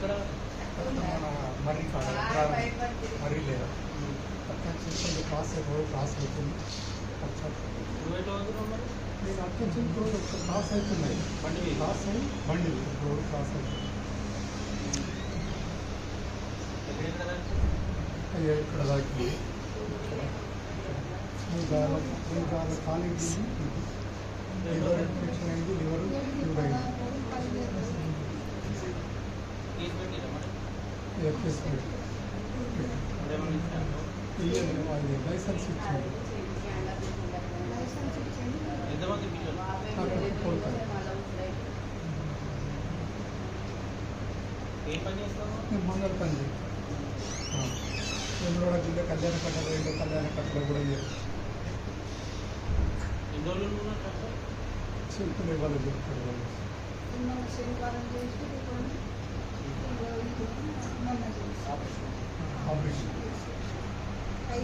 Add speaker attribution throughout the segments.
Speaker 1: ఎక్కడ
Speaker 2: మన మర్రి కాడ మర్రి లేదా అక్కడ చూసుకుంటే క్రాస్ రోడ్ క్రాస్ అవుతుంది అక్కడ
Speaker 1: నువ్వు ఎట్లా అవుతున్నావు మరి
Speaker 2: నేను అక్కడ చూసుకుంటే క్రాస్ అవుతున్నాయి
Speaker 1: బండి మీద?
Speaker 2: క్రాస్ అయ్యి బండి రోడ్ క్రాస్ అవుతుంది
Speaker 1: ఎక్కడ ఎక్కడ
Speaker 2: అయ్యో ఇక్కడ దాకి liver liver college liver infection అయింది లివర్ క్యూర్ అయింది
Speaker 1: చేస్తావు
Speaker 2: నేను మంగళ పని వేములవాడ జిల్లా కళ్యాణ కట్ట రైలు కళ్యాణ కట్టలో కూడా
Speaker 1: ఎన్ని రోజులు ఉన్నారు డాక్టర్?
Speaker 2: శిల్పులు ఇవ్వాలి చెప్తారు వాళ్ళు ఆపరేషన్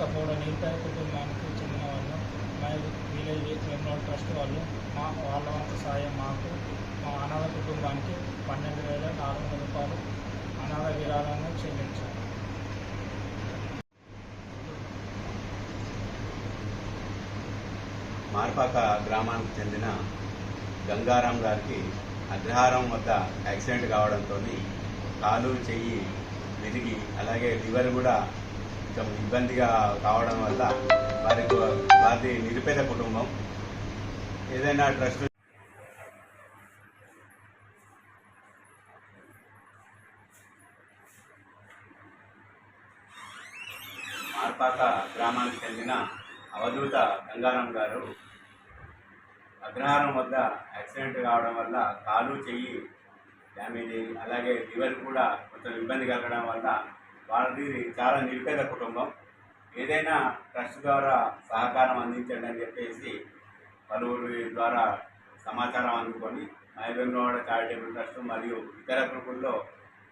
Speaker 3: లేకపోవడం నిరుపేద కుటుంబానికి చెందిన వాళ్ళు మా విలేజ్ వేమనోడ్ ట్రస్ట్ వాళ్ళు మా వాళ్ళ వంతు సాయం మాకు. మా అనాథ కుటుంబానికి పన్నెండు వేల నాలుగు వందల రూపాయలు అనాథ విరాళాలను చెల్లించారు.
Speaker 4: మార్పాక గ్రామానికి చెందిన గంగారాం గారికి అగ్రహారం వద్ద యాక్సిడెంట్ కావడంతో కాలు చెయ్యి విరిగి అలాగే లివర్ కూడా కొంచెం ఇబ్బందిగా కావడం వల్ల వారికి వారి నిరుపేద కుటుంబం ఏదైనా ట్రస్ట్ మార్పాక గ్రామానికి చెందిన అవధూత గంగారాం గారు అగ్రహారం వద్ద యాక్సిడెంట్ కావడం వల్ల కాలు చెయ్యి డ్యామేజ్ అయ్యి అలాగే లివర్ కూడా కొంచెం ఇబ్బంది కలగడం వల్ల వాళ్ళది చాలా నిరుపేద కుటుంబం. ఏదైనా ట్రస్ట్ ద్వారా సహకారం అందించండి అని చెప్పేసి పలువురు ద్వారా సమాచారం అందుకొని మైబెంగవాడ చారిటబుల్ ట్రస్ట్ మరియు ఇతర గ్రూపుల్లో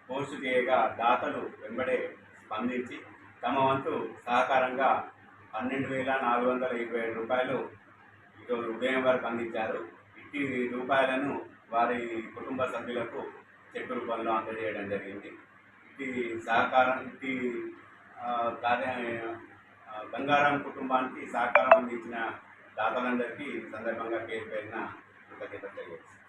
Speaker 4: పోస్ట్ చేయగా దాతలు వెంబడే స్పందించి తమ వంతు సహకారంగా పన్నెండు వేల నాలుగు వందల ఇరవై ఏడు రూపాయలు ఈరోజు ఉదయం వరకు అందించారు. ఇట్టి రూపాయలను వారి కుటుంబ సభ్యులకు చెక్ రూపంలో అందజేయడం జరిగింది. సహకారానికి సహకారం కార్య గంగారాం కుటుంబానికి సహకారం అందించిన దాతలందరికీ సందర్భంగా పేరు పేరిన కృతజ్ఞత తెలియజేస్తాను